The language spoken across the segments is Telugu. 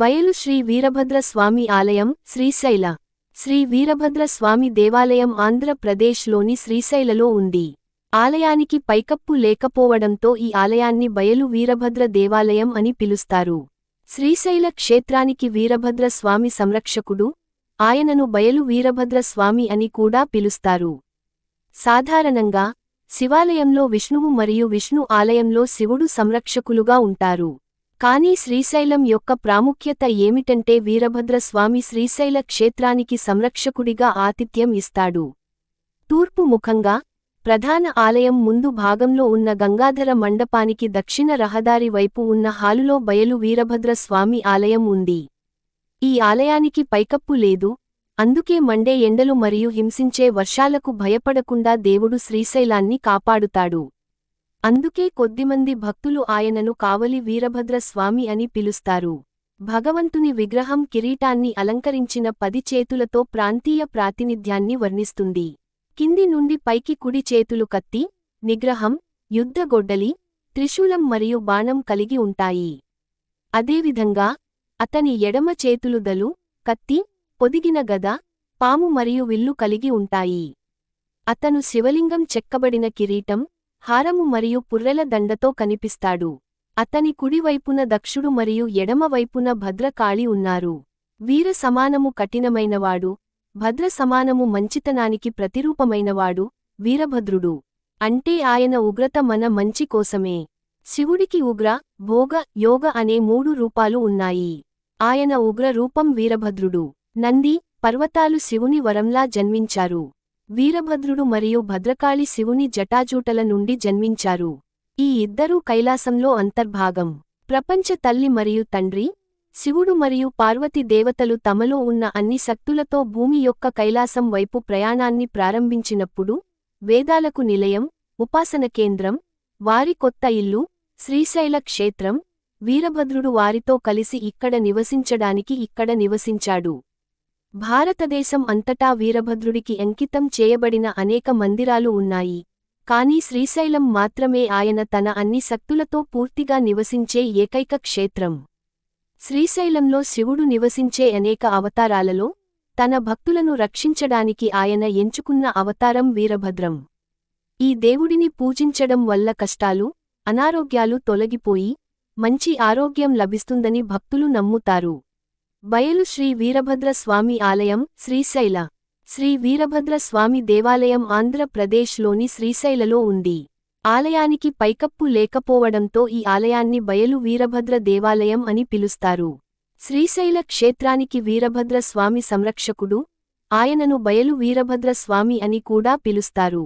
బయలు శ్రీ వీరభద్ర స్వామి ఆలయం శ్రీశైల. శ్రీ వీరభద్ర స్వామి దేవాలయం ఆంధ్రప్రదేశ్లోని శ్రీశైలలో ఉంది. ఆలయానికి పైకప్పు లేకపోవడంతో ఈ ఆలయాన్ని బయలు వీరభద్ర దేవాలయం అని పిలుస్తారు. శ్రీశైల క్షేత్రానికి వీరభద్ర స్వామి సంరక్షకుడు ఆయనను బయలు వీరభద్ర స్వామి అని కూడా పిలుస్తారు. సాధారణంగా శివాలయంలో విష్ణువు మరియు విష్ణు ఆలయంలో శివుడు సంరక్షకులుగా ఉంటారు. కానీ శ్రీశైలం యొక్క ప్రాముఖ్యత ఏమిటంటే వీరభద్ర స్వామి శ్రీశైల క్షేత్రానికి సంరక్షకుడిగా ఆతిథ్యం ఇస్తాడు. తూర్పు ముఖంగా ప్రధాన ఆలయం ముందు భాగంలో ఉన్న గంగాధర మండపానికి దక్షిణ రహదారి వైపు ఉన్న హాలులో బయలు వీరభద్ర స్వామి ఆలయం ఉంది. ఈ ఆలయానికి పైకప్పు లేదు అందుకే మండే ఎండలు మరియు హింసించే వర్షాలకు భయపడకుండా దేవుడు శ్రీశైలాన్ని కాపాడుతాడు. అందుకే కొద్దిమంది భక్తులు ఆయనను కావలి వీరభద్ర స్వామి అని పిలుస్తారు. భగవంతుని విగ్రహం కిరీటాన్ని అలంకరించిన పది చేతులతో ప్రాంతీయ ప్రాతినిధ్యాన్ని వర్ణిస్తుంది. కింది నుండి పైకి కుడి చేతులు కత్తి నిగ్రహం యుద్ధగొడ్డలి త్రిశూలం మరియు బాణం కలిగి ఉంటాయి. అదేవిధంగా అతని ఎడమ చేతులు దలు కత్తి పొదిగిన గద పాము మరియు విల్లు కలిగి ఉంటాయి. అతను శివలింగం చెక్కబడిన కిరీటం హారము మరియు పుర్రెల దండతో కనిపిస్తాడు. అతని కుడివైపున దక్షుడు మరియు ఎడమవైపున భద్రకాళి ఉన్నారు. వీర సమానము కఠినమైనవాడు భద్ర సమానము మంచితనానికి ప్రతిరూపమైనవాడు వీరభద్రుడు. అంటే ఆయన ఉగ్రత మన మంచి కోసమే. శివుడికి ఉగ్ర భోగ యోగ అనే మూడు రూపాలు ఉన్నాయి. ఆయన ఉగ్ర రూపం వీరభద్రుడు. నంది పర్వతాలు శివుని వరంలా జన్మించారు. వీరభద్రుడు మరియు భద్రకాళి శివుని జటాజూటల నుండి జన్మించారు. ఈ ఇద్దరూ కైలాసంలో అంతర్భాగం. ప్రపంచ తల్లి మరియు తండ్రి శివుడు మరియు పార్వతి దేవతలు తమలో ఉన్న అన్ని శక్తులతో భూమి యొక్క కైలాసం వైపు ప్రయాణాన్ని ప్రారంభించినప్పుడు వేదాలకు నిలయం ఉపాసన కేంద్రం వారి కొత్త ఇల్లు శ్రీశైల క్షేత్రం వీరభద్రుడు వారితో కలిసి ఇక్కడ నివసించడానికి ఇక్కడ నివసించాడు. భారతదేశం అంతటా వీరభద్రుడికి అంకితం చేయబడిన అనేక మందిరాలు ఉన్నాయి. కానీ శ్రీశైలం మాత్రమే ఆయన తన అన్ని శక్తులతో పూర్తిగా నివసించే ఏకైక క్షేత్రం. శ్రీశైలంలో శివుడు నివసించే అనేక అవతారాలలో తన భక్తులను రక్షించడానికి ఆయన ఎంచుకున్న అవతారం వీరభద్రం. ఈ దేవుడిని పూజించడం వల్ల కష్టాలు అనారోగ్యాలు తొలగిపోయి మంచి ఆరోగ్యం లభిస్తుందని భక్తులు నమ్ముతారు. బయలు శ్రీ వీరభద్ర స్వామి ఆలయం శ్రీశైల. శ్రీ వీరభద్ర స్వామి దేవాలయం ఆంధ్రప్రదేశ్లోని శ్రీశైలలో ఉంది. ఆలయానికి పైకప్పు లేకపోవడంతో ఈ ఆలయాన్ని బయలు వీరభద్ర దేవాలయం అని పిలుస్తారు. శ్రీశైల క్షేత్రానికి వీరభద్ర స్వామి సంరక్షకుడు ఆయనను బయలు వీరభద్ర స్వామి అని కూడా పిలుస్తారు.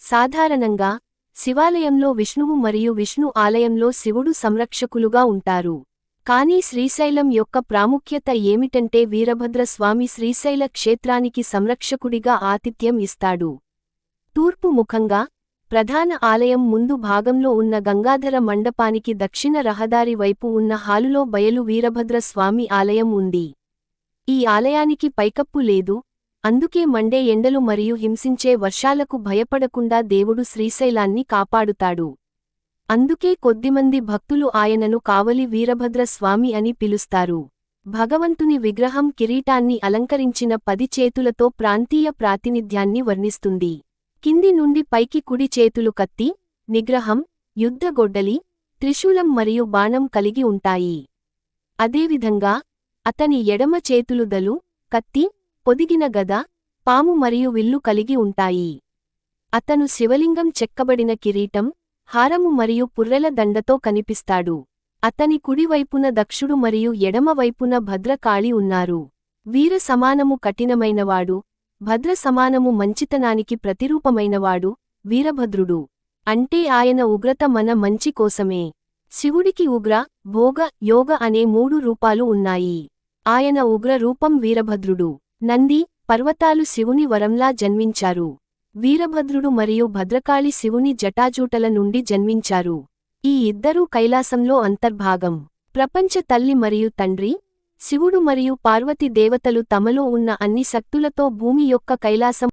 సాధారణంగా శివాలయంలో విష్ణువు మరియు విష్ణు ఆలయంలో శివుడు సంరక్షకులుగా ఉంటారు. కానీ శ్రీశైలం యొక్క ప్రాముఖ్యత ఏమిటంటే వీరభద్ర స్వామి శ్రీశైల క్షేత్రానికి సంరక్షకుడిగా ఆతిథ్యం ఇస్తాడు. తూర్పు ముఖంగా ప్రధాన ఆలయం ముందు భాగంలో ఉన్న గంగాధర మండపానికి దక్షిణ రహదారి వైపు ఉన్న హాలులో బయలు వీరభద్ర స్వామి ఆలయం ఉంది. ఈ ఆలయానికి పైకప్పు లేదు అందుకే మండే ఎండలు మరియు హింసించే వర్షాలకు భయపడకుండా దేవుడు శ్రీశైలాన్ని కాపాడుతాడు. అందుకే కొద్దిమంది భక్తులు ఆయనను కావలి వీరభద్ర స్వామి అని పిలుస్తారు. భగవంతుని విగ్రహం కిరీటాన్ని అలంకరించిన పది చేతులతో ప్రాంతీయ ప్రాతినిధ్యాన్ని వర్ణిస్తుంది. కింది నుండి పైకి కుడి చేతులు కత్తి నిగ్రహం యుద్ధగొడ్డలి త్రిశూలం మరియు బాణం కలిగి ఉంటాయి. అదేవిధంగా అతని ఎడమ చేతులు దలు కత్తి పొదిగిన గద పాము మరియు విల్లు కలిగి ఉంటాయి. అతను శివలింగం చెక్కబడిన కిరీటం హారము మరియు పుర్రెల దండతో కనిపిస్తాడు. అతని కుడివైపున దక్షుడు మరియు ఎడమవైపున భద్రకాళి ఉన్నారు. వీర సమానము కఠినమైనవాడు భద్ర సమానము మంచితనానికి ప్రతిరూపమైనవాడు వీరభద్రుడు. అంటే ఆయన ఉగ్రత మన మంచి కోసమే. శివుడికి ఉగ్ర భోగ యోగ అనే మూడు రూపాలు ఉన్నాయి. ఆయన ఉగ్ర రూపం వీరభద్రుడు. నంది పర్వతాలు శివుని వరంలా జన్మించారు. వీరభద్రుడు మరియు భద్రకాళి శివుని జటాజూటల నుండి జన్మించారు. ఈ ఇద్దరూ కైలాసంలో అంతర్భాగం. ప్రపంచ తల్లి మరియు తండ్రి శివుడు మరియు పార్వతి దేవతలు తమలో ఉన్న అన్ని శక్తులతో భూమి యొక్క కైలాసం